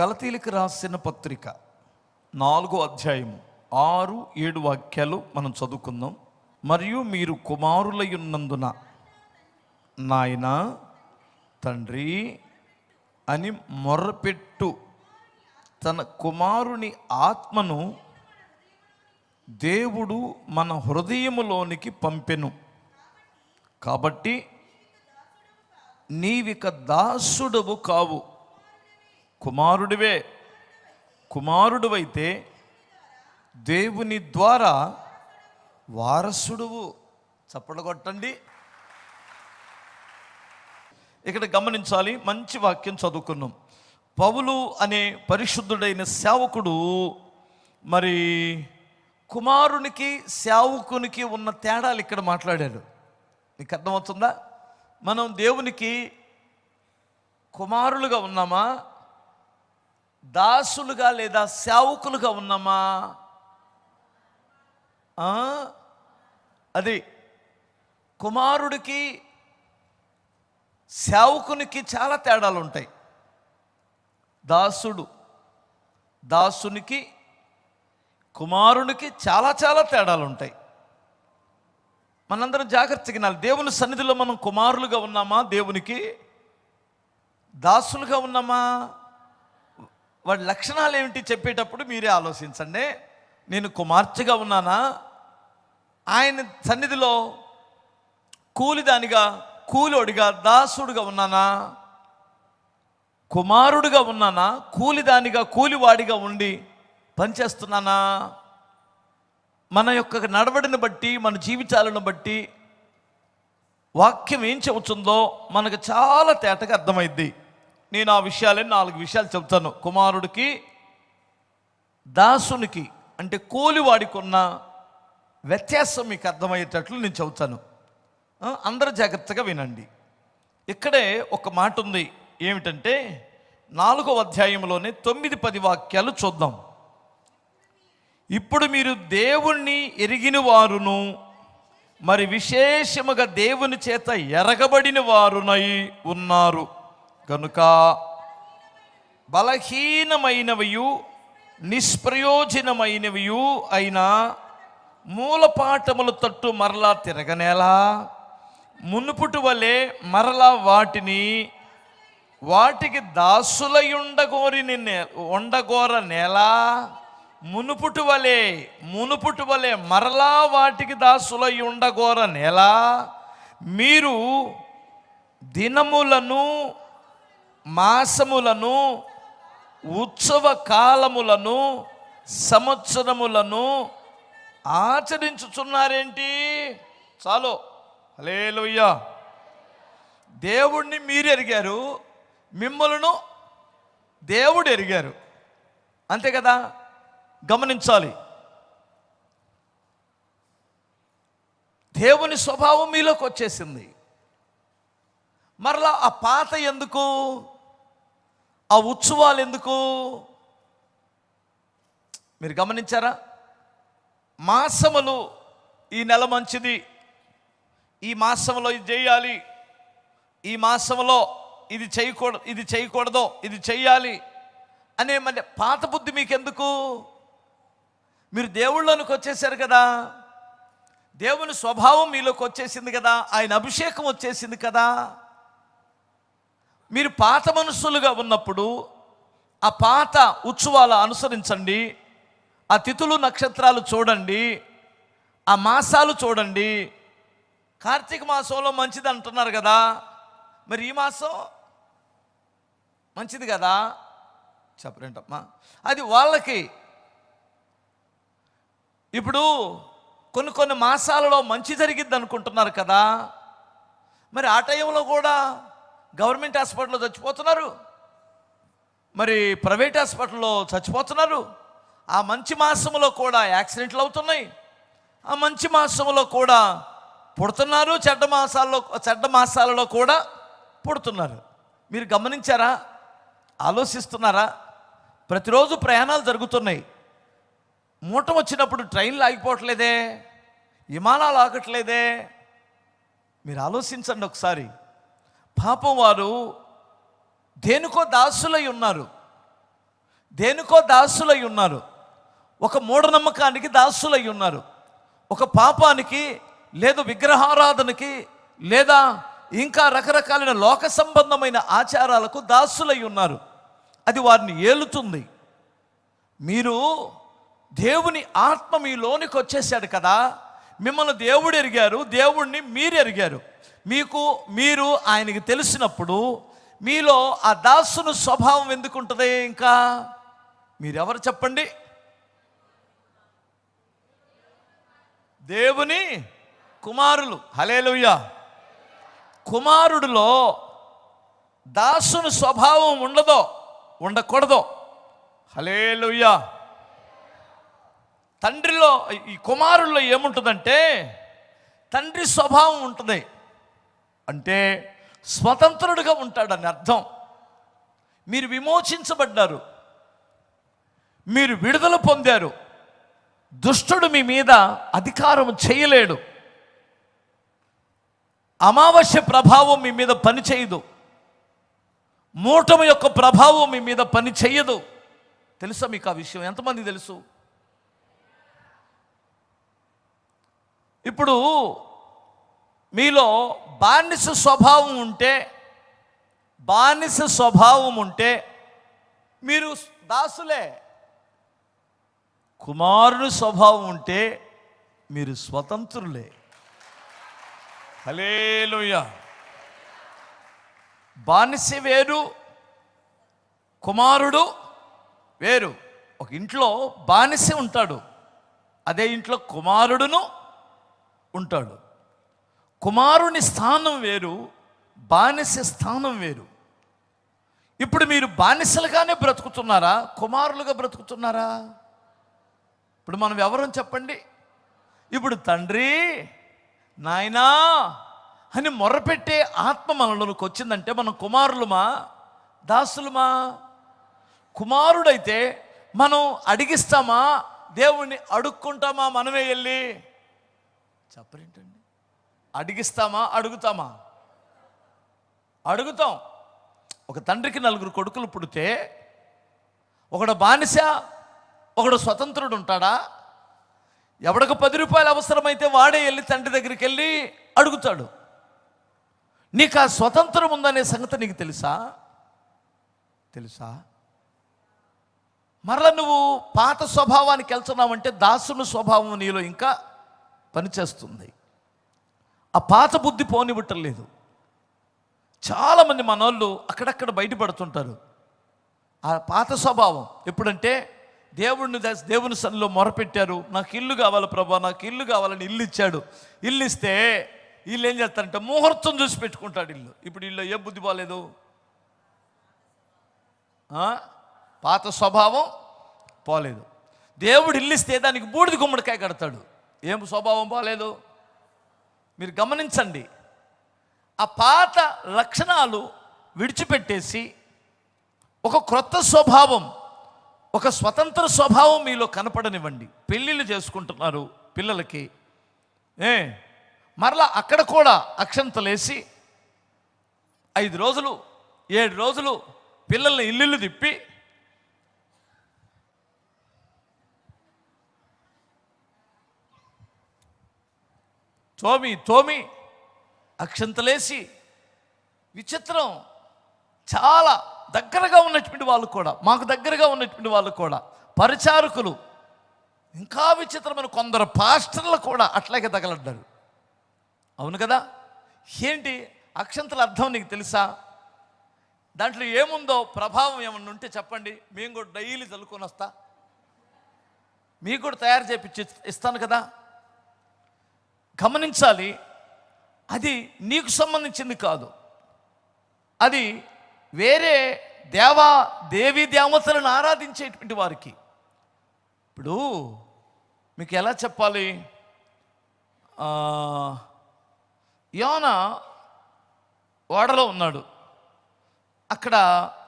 గలతీలకు రాసిన పత్రిక నాలుగో అధ్యాయము ఆరు ఏడు వాక్యాలు మనం చదువుకుందాం. మరియు మీరు కుమారులయ్యున్నందున నాయన తండ్రి అని మొర్రపెట్టు. తన కుమారుని ఆత్మను దేవుడు మన హృదయములోనికి పంపెను. కాబట్టి నీవిక దాసుడవు కావు. కుమారుడివే. కుమారుడువైతే దేవుని ద్వారా వారసుడువు. చప్పట్లు కొట్టండి. ఇక్కడ గమనించాలి మంచి వాక్యం చదువుకున్నాం. పౌలు అనే పరిశుద్ధుడైన సేవకుడు మరి కుమారునికి సేవకునికి ఉన్న తేడాలు ఇక్కడ మాట్లాడాడు. నీకు అర్థమవుతుందా? మనం దేవునికి కుమారులుగా ఉన్నామా? దాసులుగా లేదా సేవకులుగా ఉన్నామా? అది కుమారుడికి సేవకునికి చాలా తేడాలు ఉంటాయి దాసుడు దాసునికి కుమారునికి చాలా చాలా తేడాలు ఉంటాయి మనందరం జాగ్రత్తగా వినాలి. దేవుని సన్నిధిలో మనం కుమారులుగా ఉన్నామా? దేవునికి దాసులుగా ఉన్నామా? వాడి లక్షణాలు ఏమిటి చెప్పేటప్పుడు మీరే ఆలోచించండి. నేను కుమార్తెగా ఉన్నానా? ఆయన సన్నిధిలో కూలిదానిగా కూలోడిగా దాసుడుగా ఉన్నానా? కుమారుడుగా ఉన్నానా? కూలిదానిగా కూలివాడిగా ఉండి పనిచేస్తున్నానా? మన యొక్క నడవడిని బట్టి మన జీవితాలను బట్టి వాక్యం ఏం చెబుతుందో మనకు చాలా తేటగా అర్థమైద్ది. నేను ఆ విషయాలే నాలుగు విషయాలు చెబుతాను. కుమారుడికి దాసునికి అంటే కోలివాడికి ఉన్న వ్యత్యాసం మీకు అర్థమయ్యేటట్లు నేను చెబుతాను. అందరు జాగ్రత్తగా వినండి. ఇక్కడే ఒక మాట ఉంది ఏమిటంటే నాలుగో అధ్యాయంలోనే తొమ్మిది పది వాక్యాలు చూద్దాం. ఇప్పుడు మీరు దేవుణ్ణి ఎరిగిన వారును మరి విశేషముగా దేవుని చేత ఎరగబడిన వారునై ఉన్నారు. కనుక బలహీనమైనవియు నిష్ప్రయోజనమైనవియు అయిన మూలపాఠముల తట్టు మరలా తిరగనేలా మునుపుటి వలె మరలా వాటిని వాటికి దాసులై ఉండగోరి నే- ఉండగోర నేల మునుపుటి వలె మునుపుటి వలె మరలా వాటికి దాసులై ఉండగోర నేల మీరు దినములను మాసములను ఉత్సవ కాలములను సంవత్సరములను ఆచరించుచున్నారేంటి? చాలు. హల్లెలూయా. దేవుణ్ణి మీరు ఎరిగారు మిమ్మలను దేవుడు ఎరిగారు. అంతే కదా? గమనించాలి. దేవుని స్వభావం మీలోకి వచ్చేసింది మరలా ఆ పాత ఎందుకు? ఆ ఉత్సవాలు ఎందుకు? మీరు గమనించారా? మాసములు ఈ నెల మంచిది. ఈ మాసంలో ఇది చేయాలి. ఈ మాసంలో ఇది చేయకూడదు ఇది చేయకూడదు ఇది చేయాలి అనే మన పాత బుద్ధి మీకెందుకు? మీరు దేవుళ్ళలోనికి వచ్చేసారు కదా. దేవుని స్వభావం మీలోకి వచ్చేసింది కదా. ఆయన అభిషేకం వచ్చేసింది కదా. మీరు పాత మనుషులుగా ఉన్నప్పుడు ఆ పాత ఉత్సవాలు అనుసరించండి. ఆ తిథులు నక్షత్రాలు చూడండి. ఆ మాసాలు చూడండి. కార్తీక మాసంలో మంచిది అంటున్నారు కదా. మరి ఈ మాసం మంచిది కదా? చెప్పరేంటమ్మా. అది వాళ్ళకి ఇప్పుడు కొన్ని కొన్ని మాసాలలో మంచి జరిగిద్ది అనుకుంటున్నారు కదా. మరి ఆ టైంలో కూడా గవర్నమెంట్ హాస్పిటల్లో చచ్చిపోతున్నారు. మరి ప్రైవేట్ హాస్పిటల్లో చచ్చిపోతున్నారు. ఆ మంచి మాసంలో కూడా యాక్సిడెంట్లు అవుతున్నాయి. ఆ మంచి మాసంలో కూడా పుడుతున్నారు. చెడ్డ మాసాల్లో చెడ్డ మాసాలలో కూడా పుడుతున్నారు. మీరు గమనించారా? ఆలోచిస్తున్నారా? ప్రతిరోజు ప్రయాణాలు జరుగుతున్నాయి. మూట వచ్చినప్పుడు ట్రైన్లు ఆగిపోవట్లేదే. విమానాలు ఆగట్లేదే. మీరు ఆలోచించండి ఒకసారి. పాపం వారు దేనికో దాసులై ఉన్నారు. దేనికో దాసులై ఉన్నారు. ఒక మూఢనమ్మకానికి దాసులై ఉన్నారు. ఒక పాపానికి లేదు విగ్రహారాధనకి లేదా ఇంకా రకరకాలైన లోక సంబంధమైన ఆచారాలకు దాసులై ఉన్నారు. అది వారిని ఏలుతుంది. మీరు దేవుని ఆత్మ మీలోనికి వచ్చేసాడు కదా. మిమ్మల్ని దేవుడు ఎరిగారు దేవుణ్ణి మీరు ఎరిగారు. మీకు మీరు ఆయనకి తెలిసినప్పుడు మీలో ఆ దాసును స్వభావం ఎందుకు ఉంటుంది ఇంకా? మీరెవరు చెప్పండి? దేవుని కుమారులు. హలేలుయ్య కుమారుడిలో దాసుని స్వభావం ఉండదో ఉండకూడదో? హలేలుయ్య తండ్రిలో ఈ కుమారుల్లో ఏముంటుందంటే తండ్రి స్వభావం ఉంటుంది. అంటే స్వతంత్రుడుగా ఉంటాడని అర్థం. మీరు విమోచించబడ్డారు. మీరు విడుదల పొందారు. దుష్టుడు మీ మీద అధికారం చేయలేడు. అమావాస్య ప్రభావం మీ మీద పని చేయదు. మూటము యొక్క ప్రభావం మీ మీద పని చేయదు. తెలుసా మీకు ఆ విషయం? ఎంతమంది తెలుసు? ఇప్పుడు మీలో బానిస స్వభావం ఉంటే బానిస స్వభావం ఉంటే మీరు దాసులే. కుమారుడు స్వభావం ఉంటే మీరు స్వతంత్రులే. హలేలుయ బానిస వేరు కుమారుడు వేరు. ఒక ఇంట్లో బానిస ఉంటాడు అదే ఇంట్లో కుమారుడును ఉంటాడు. కుమారుని స్థానం వేరు బానిస స్థానం వేరు. ఇప్పుడు మీరు బానిసలుగానే బ్రతుకుతున్నారా? కుమారులుగా బ్రతుకుతున్నారా? ఇప్పుడు మనం ఎవరని చెప్పండి? ఇప్పుడు తండ్రి నాయనా అని మొర్రపెట్టే ఆత్మ మనలోకి వచ్చిందంటే మనం కుమారులమా? దాసులమా? కుమారుడైతే మనం అడిగిస్తామా? దేవుణ్ణి అడుక్కుంటామా మనమే వెళ్ళి? చెప్పరేంటండి? అడిగిస్తామా అడుగుతామా? అడుగుతాం. ఒక తండ్రికి నలుగురు కొడుకులు పుడితే ఒకడు బానిస ఒకడు స్వతంత్రుడు ఉంటాడా? ఎవడకు పది రూపాయలు అవసరమైతే వాడే వెళ్ళి తండ్రి దగ్గరికి వెళ్ళి అడుగుతాడు. నీకు ఆ స్వతంత్రం ఉందనే సంగతి నీకు తెలుసా? తెలుసా? మరలా నువ్వు పాత స్వభావానికి వెళ్తున్నావంటే దాసుని స్వభావం నీలో ఇంకా పనిచేస్తుంది. ఆ పాత బుద్ధి పోనివ్వటం లేదు. చాలామంది మనోళ్ళు అక్కడక్కడ బయటపడుతుంటారు. ఆ పాత స్వభావం ఎప్పుడంటే దేవుడిని దేవుని సన్నిలో మొరపెట్టారు. నాకు ఇల్లు కావాలి ప్రభా నాకు ఇల్లు కావాలని ఇల్లు ఇచ్చాడు. ఇల్లు ఇస్తే ఇల్లు ఏం చేస్తారంటే ముహూర్తం చూసి పెట్టుకుంటాడు ఇల్లు. ఇప్పుడు ఇల్లు ఏ బుద్ధి బాగాలేదు పాత స్వభావం పోలేదు. దేవుడు ఇల్లు ఇస్తే దానికి బూడిద గుమ్మడికాయ కడతాడు. ఏం స్వభావం పోలేదు? మీరు గమనించండి. ఆ పాత లక్షణాలు విడిచిపెట్టేసి ఒక క్రొత్త స్వభావం ఒక స్వతంత్ర స్వభావం మీలో కనపడనివ్వండి. పెళ్ళిళ్ళు చేసుకుంటున్నారు పిల్లలకి. ఏ మరలా అక్కడ కూడా అక్షంతలేసి ఐదు రోజులు ఏడు రోజులు పిల్లల్ని ఇల్లు తిప్పి తోమి తోమి. అక్షంతలేసి విచిత్రం. చాలా దగ్గరగా ఉన్నటువంటి వాళ్ళు కూడా మాకు దగ్గరగా ఉన్నటువంటి వాళ్ళు కూడా పరిచారకులు. ఇంకా విచిత్రమైన కొందరు పాస్టర్లు కూడా అట్లాగే తగలడ్డారు. అవును కదా? ఏంటి? అక్షంతల అర్థం నీకు తెలుసా? దాంట్లో ఏముందో ప్రభావం ఏమన్నా ఉంటే చెప్పండి. మేము కూడా డైలీ చల్లుకొని వస్తా. మీకు కూడా తయారు చేపించి ఇస్తాను కదా? గమనించాలి అది నీకు సంబంధించింది కాదు. అది వేరే దేవా దేవి దేవతలను ఆరాధించేటువంటి వారికి. ఇప్పుడు మీకు ఎలా చెప్పాలి? యోన ఓడలో ఉన్నాడు. అక్కడ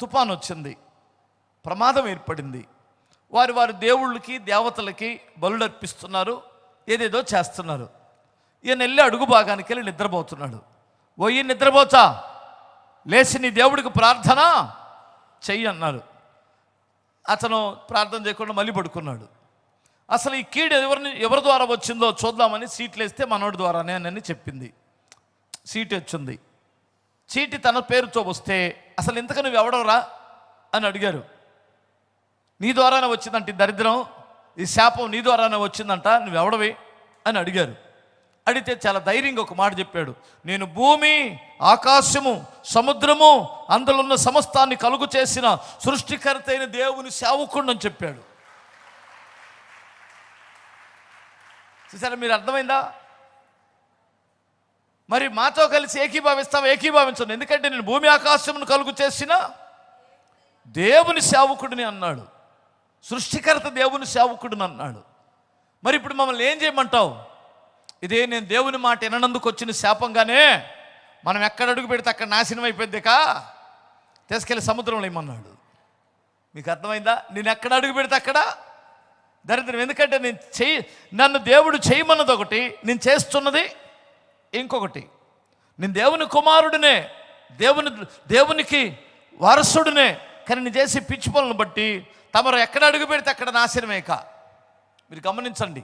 తుఫాన్ వచ్చింది. ప్రమాదం ఏర్పడింది. వారి వారి దేవుళ్ళకి దేవతలకి బలుడర్పిస్తున్నారు ఏదేదో చేస్తున్నారు. ఈయన వెళ్ళి అడుగు భాగానికి వెళ్ళి నిద్రపోతున్నాడు. పోయి నిద్రపోతా లేచి నీ దేవుడికి ప్రార్థన? చెయ్యి అన్నారు అతను ప్రార్థన చేయకుండా మళ్ళీ పడుకున్నాడు. అసలు ఈ కీడు ఎవరిని ఎవరి ద్వారా వచ్చిందో చూద్దామని సీట్లు వేస్తే మనోడి ద్వారానే అని చెప్పింది. సీటు వచ్చింది. చీటి తన పేరుతో వస్తే అసలు ఇంతకు నువ్వు ఎవడవరా? అని అడిగారు. నీ ద్వారానే వచ్చిందంట ఈ దరిద్రం. ఈ శాపం నీ ద్వారానే వచ్చిందంట. నువ్వు ఎవడవి అని అడిగారు. అడిగితే చాలా ధైర్యంగా ఒక మాట చెప్పాడు. నేను భూమి ఆకాశము సముద్రము అందులో ఉన్న సమస్తాన్ని కలుగు చేసిన సృష్టికర్త అయిన దేవుని సేవకుడు అని చెప్పాడు. చూసారా మీరు అర్థమైందా? మరి మాతో కలిసి ఏకీభావిస్తాం ఏకీభావించను. ఎందుకంటే నేను భూమి ఆకాశమును కలుగు చేసిన దేవుని సేవకుడిని అన్నాడు. సృష్టికర్త దేవుని సేవకుడిని అన్నాడు. మరి ఇప్పుడు మమ్మల్ని ఏం చేయమంటావు? ఇదే నేను దేవుని మాట వినందుకు వచ్చిన శాపంగానే మనం ఎక్కడ అడుగు పెడితే అక్కడ నాశనం అయిపోద్దికా తీసుకెళ్ళి సముద్రంలో ఏమన్నాడు మీకు అర్థమైందా? నేను ఎక్కడ అడుగు పెడితే అక్కడ? దరిద్రం. ఎందుకంటే నేను చేయి నన్ను దేవుడు చేయమన్నది ఒకటి నేను చేస్తున్నది ఇంకొకటి. నేను దేవుని కుమారుడినే దేవుని దేవునికి వారసుడినే కానీ నేను చేసే పిచ్చి పనులను బట్టి తమరు ఎక్కడ అడుగు పెడితే అక్కడ నాశనమేక మీరు గమనించండి.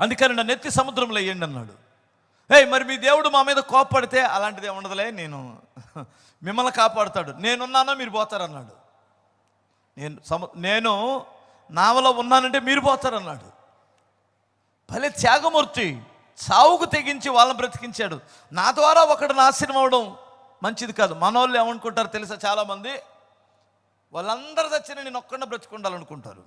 అందుకని నన్ను ఎత్తి సముద్రంలో వేయండి అన్నాడు. ఏయ్ మరి మీ దేవుడు మా మీద కోప్పడితే అలాంటిది ఏముండదులే నేను మిమ్మల్ని కాపాడుతాడు. నేనున్నానో మీరు పోతారన్నాడు. నేను సము నేను నావలో ఉన్నానంటే మీరు పోతారన్నాడు. భలే త్యాగమూర్తి సావుకు తెగించి వాళ్ళని బ్రతికించాడు. నా ద్వారా ఒకడు నాశనం అవడం మంచిది కాదు. మనోళ్ళు ఏమనుకుంటారు తెలుసా చాలామంది? వాళ్ళందరూ చచ్చిన నేను ఒక్కడ బ్రతికుండాలనుకుంటారు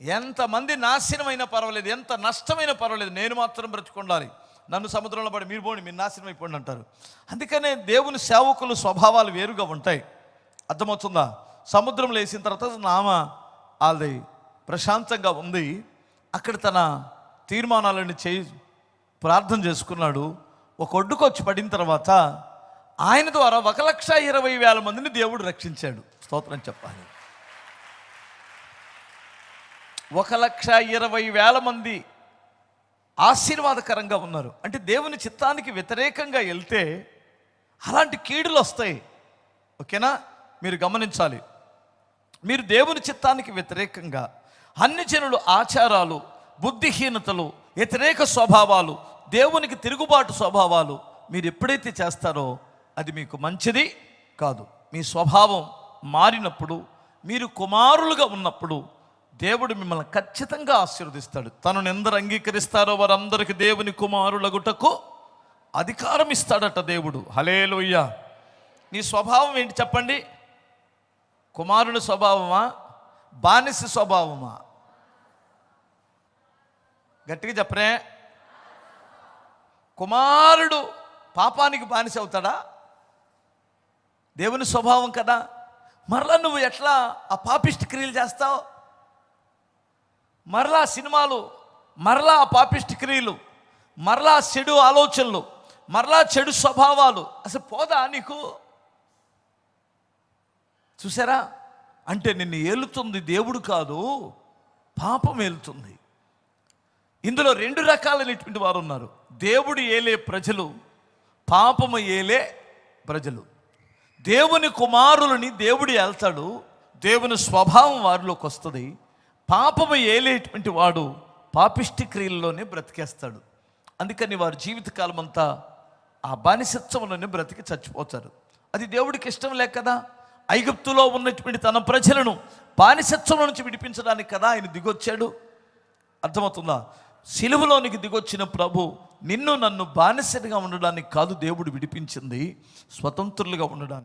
ఎంతమంది నాశనం అయినా పర్వాలేదు ఎంత నష్టమైనా పర్వాలేదు నేను మాత్రం బ్రతికుండాలి. నన్ను సముద్రంలో పడి మీరు పోండి మీరు నాశనం అయిపోండి అంటారు. అందుకనే దేవుని సేవకులు స్వభావాలు వేరుగా ఉంటాయి. అర్థమవుతుందా? సముద్రంలో వేసిన తర్వాత నామ అది ప్రశాంతంగా ఉంది. అక్కడ తన తీర్మానాలను చేయి ప్రార్థన చేసుకున్నాడు. ఒక ఒడ్డుకు వచ్చి పడిన తర్వాత ఆయన ద్వారా ఒక లక్ష ఇరవై వేల మందిని దేవుడు రక్షించాడు. స్తోత్రం చెప్పాలి. ఒక లక్ష ఇరవై వేల మంది ఆశీర్వాదకరంగా ఉన్నారు. అంటే దేవుని చిత్తానికి వ్యతిరేకంగా వెళ్తే అలాంటి కీడులు వస్తాయి. ఓకేనా? మీరు గమనించాలి. మీరు దేవుని చిత్తానికి వ్యతిరేకంగా అన్ని జనులు ఆచారాలు బుద్ధిహీనతలు వ్యతిరేక స్వభావాలు దేవునికి తిరుగుబాటు స్వభావాలు మీరు ఎప్పుడైతే చేస్తారో అది మీకు మంచిది కాదు. మీ స్వభావం మారినప్పుడు మీరు కుమారులుగా ఉన్నప్పుడు దేవుడు మిమ్మల్ని ఖచ్చితంగా ఆశీర్వదిస్తాడు. తనను ఎందరు అంగీకరిస్తారో వారందరికి దేవుని కుమారులగుటకు అధికారం ఇస్తాడట దేవుడు. హలేలుయ్య నీ స్వభావం ఏంటి చెప్పండి? కుమారుని స్వభావమా? బానిస స్వభావమా? గట్టిగా చెప్పరే. కుమారుడు పాపానికి బానిస అవుతాడా? దేవుని స్వభావం కదా. మరలా నువ్వు ఎట్లా ఆ పాపిష్టి క్రియలు చేస్తావు? మరలా సినిమాలు మరలా ఆ పాపిష్టి క్రియలు మరలా చెడు ఆలోచనలు మరలా చెడు స్వభావాలు. అసలు పోదా నీకు? చూసారా? అంటే నిన్ను ఏలుతుంది దేవుడు కాదు పాపం ఏలుతుంది. ఇందులో రెండు రకాలైనటువంటి వారు ఉన్నారు. దేవుడు ఏలే ప్రజలు పాపము ఏలే ప్రజలు. దేవుని కుమారులని దేవుడు ఏల్తాడు దేవుని స్వభావం వారిలోకి వస్తుంది. పాపము ఏలేటువంటి వాడు పాపిష్టి క్రియల్లోనే బ్రతికేస్తాడు. అందుకని వారి జీవితకాలం అంతా ఆ బానిసత్వంలోనే బ్రతికి చచ్చిపోతారు. అది దేవుడికి ఇష్టం లేక కదా? ఐగుప్తులో ఉన్నటువంటి తన ప్రజలను బానిసత్వం నుంచి విడిపించడానికి కదా ఆయన దిగొచ్చాడు? అర్థమవుతుందా? సిలువలోనికి దిగొచ్చిన ప్రభు నిన్ను నన్ను బానిసగా ఉండడానికి కాదు దేవుడు విడిపించింది స్వతంత్రులుగా ఉండడానికి.